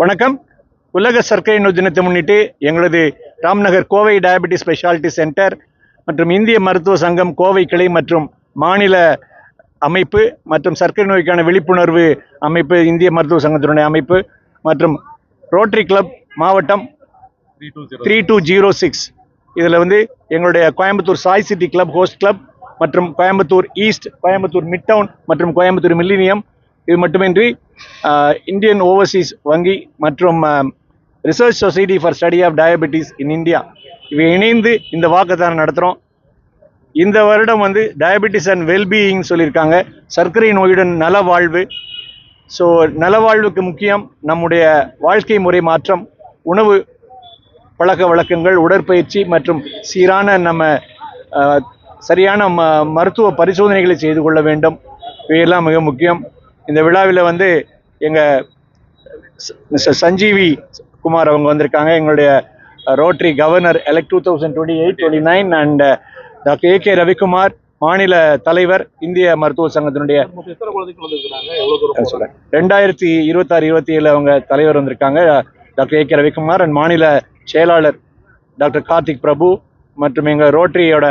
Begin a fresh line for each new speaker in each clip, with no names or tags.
வணக்கம். உலக சர்க்கரை நோய் தினத்தை முன்னிட்டு எங்களது Ramnagar Kovai diabetes speciality centre மற்றும் இந்திய மருத்துவ சங்கம் கோவை கிளை மற்றும் மாநில அமைப்பு மற்றும் சர்க்கரை நோய்க்கான விழிப்புணர்வு அமைப்பு இந்திய மருத்துவ சங்கத்தினுடைய அமைப்பு மற்றும் ரோட்டரி கிளப் மாவட்டம் த்ரீ டூ ஜீரோ சிக்ஸ் இதில் வந்து எங்களுடைய Coimbatore Sai city club host club மற்றும் Coimbatore east Coimbatore mid town மற்றும் கோயம்புத்தூர் மில்லினியம் இது மட்டுமின்றி இந்தியன் ஓவர்சீஸ் வங்கி மற்றும் research society for study of diabetes in India இவை இணைந்து இந்த வாக்கத்தானம் நடத்துகிறோம் இந்த வருடம் வந்து டயபெட்டிஸ் அண்ட் வெல்பீயிங் சொல்லியிருக்காங்க. சர்க்கரை நோயுடன் நல வாழ்வு ஸோ நலவாழ்வுக்கு முக்கியம் நம்முடைய வாழ்க்கை முறை மாற்றம் உணவு பழக்க வழக்கங்கள் உடற்பயிற்சி மற்றும் சீரான நம்ம சரியான ம மருத்துவ பரிசோதனைகளை செய்து கொள்ள வேண்டும். இவையெல்லாம் மிக முக்கியம். இந்த விழாவில் வந்து எங்கள் மிஸ்டர் சஞ்சீவி குமார் அவங்க வந்திருக்காங்க. எங்களுடைய rotary governor elect two thousand twenty eight twenty nine and doctor A K Ravikumar மாநில தலைவர் இந்திய மருத்துவ சங்கத்தினுடைய ரெண்டாயிரத்தி இருபத்தாறு இருபத்தி ஏழு அவங்க தலைவர் வந்திருக்காங்க. Doctor A K Ravikumar and மாநில செயலாளர் டாக்டர் கார்த்திக் பிரபு மற்றும் எங்கள் ரோட்டரியோட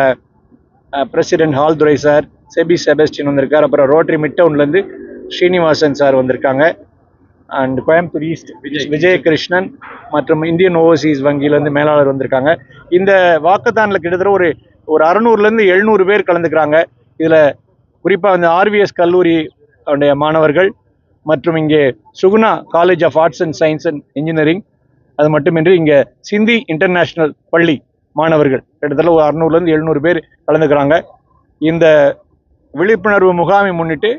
பிரசிடென்ட் ஹால்துரை சார் செபி செபஸ்டின் வந்திருக்கார். அப்புறம் ரோட்டரி மிட் டவுன்லேருந்து ஸ்ரீனிவாசன் சார் வந்திருக்காங்க. அண்ட் கோயம்புத்தூர் ஈஸ்ட் விஜயகிருஷ்ணன் மற்றும் இந்தியன் ஓவர்சீஸ் வங்கியிலேருந்து மேலாளர் வந்திருக்காங்க. இந்த வாக்கத்தானில் கிட்டத்தட்ட ஒரு ஒரு அறநூறுலேருந்து எழுநூறு பேர் கலந்துக்கிறாங்க. இதில் குறிப்பாக வந்து ஆர்விஎஸ் கல்லூரி உடைய மாணவர்கள் மற்றும் இங்கே Suguna college of arts and science and engineering அது மட்டுமின்றி இங்கே சிந்தி இன்டர்நேஷ்னல் பள்ளி மாணவர்கள் கிட்டத்தட்ட ஒரு அறநூறுலேருந்து எழுநூறு பேர் கலந்துக்கிறாங்க. இந்த விழிப்புணர்வு முகாமை முன்னிட்டு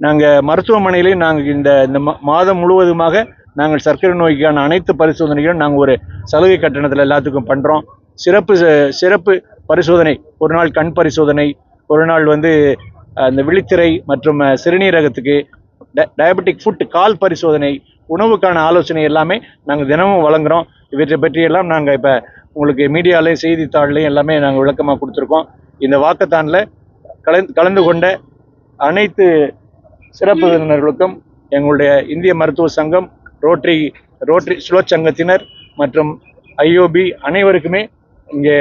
நாங்கள் மருத்துவமனையிலே நாங்கள் இந்த இந்த மா- மாதம் முழுவதுமாக நாங்கள் சர்க்கரை நோய்க்கான அனைத்து பரிசோதனைகளும் நாங்கள் ஒரு சலுகை கட்டணத்தில் எல்லாத்துக்கும் பண்ணுறோம் சிறப்பு ச- சிறப்பு பரிசோதனை ஒரு நாள் கண் பரிசோதனை ஒரு நாள் வந்து அந்த விழித்திரை மற்றும் சிறுநீரகத்துக்கு டயபெட்டிக் ஃபுட் கால் பரிசோதனை உணவுக்கான ஆலோசனை எல்லாமே நாங்கள் தினமும் வழங்குகிறோம் இவற்றை பற்றியெல்லாம் நாங்கள் இப்போ உங்களுக்கு மீடியாலையும் செய்தித்தாள்லையும் எல்லாமே நாங்கள் விளக்கமாக கொடுத்துருக்கோம். இந்த வாக்கத்தானில் கலந்து கலந்து கொண்ட அனைத்து சிறப்பு விருந்தினர்களுக்கும் எங்களுடைய இந்திய மருத்துவ சங்கம் ரோட்டரி ரோட்டரி ஸ்லோச் சங்கத்தினர் மற்றும் ஐஓபி அனைவருக்குமே இங்கே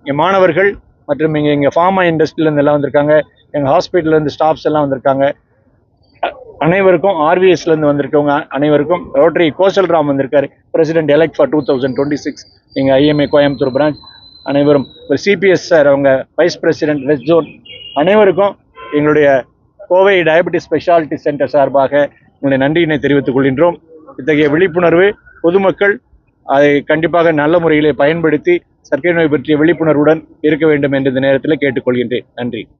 இங்கே மாணவர்கள் மற்றும் இங்கே இங்கே ஃபார்மா இண்டஸ்ட்ரியிலேருந்து எல்லாம் வந்திருக்காங்க. எங்கள் ஹாஸ்பிட்டல்லேருந்து ஸ்டாஃப்ஸ் எல்லாம் வந்திருக்காங்க. அனைவருக்கும் ஆர்விஎஸ்லேருந்து வந்திருக்கவங்க அனைவருக்கும் ரோட்டரி கோசல்ராம் வந்திருக்கார். President elect for two thousand twenty six எங்கள் ஐஎம்ஏ கோயம்புத்தூர் பிரான்ச் அனைவரும் ஒரு சிபிஎஸ் சார் அவங்க வைஸ் பிரசிடென்ட் வெஸ்ட் ஜோன் அனைவருக்கும் எங்களுடைய கோவை டயபெட்டிஸ் ஸ்பெஷாலிட்டி சென்டர் சார்பாக உங்களுடைய நன்றியினை தெரிவித்துக் கொள்கின்றோம். இத்தகைய விழிப்புணர்வு பொதுமக்கள் அதை கண்டிப்பாக நல்ல முறையிலே பயன்படுத்தி சர்க்கரை நோய் பற்றிய விழிப்புணர்வுடன் இருக்க வேண்டும் என்ற இந்த நேரத்தில் கேட்டுக்கொள்கின்றேன். நன்றி.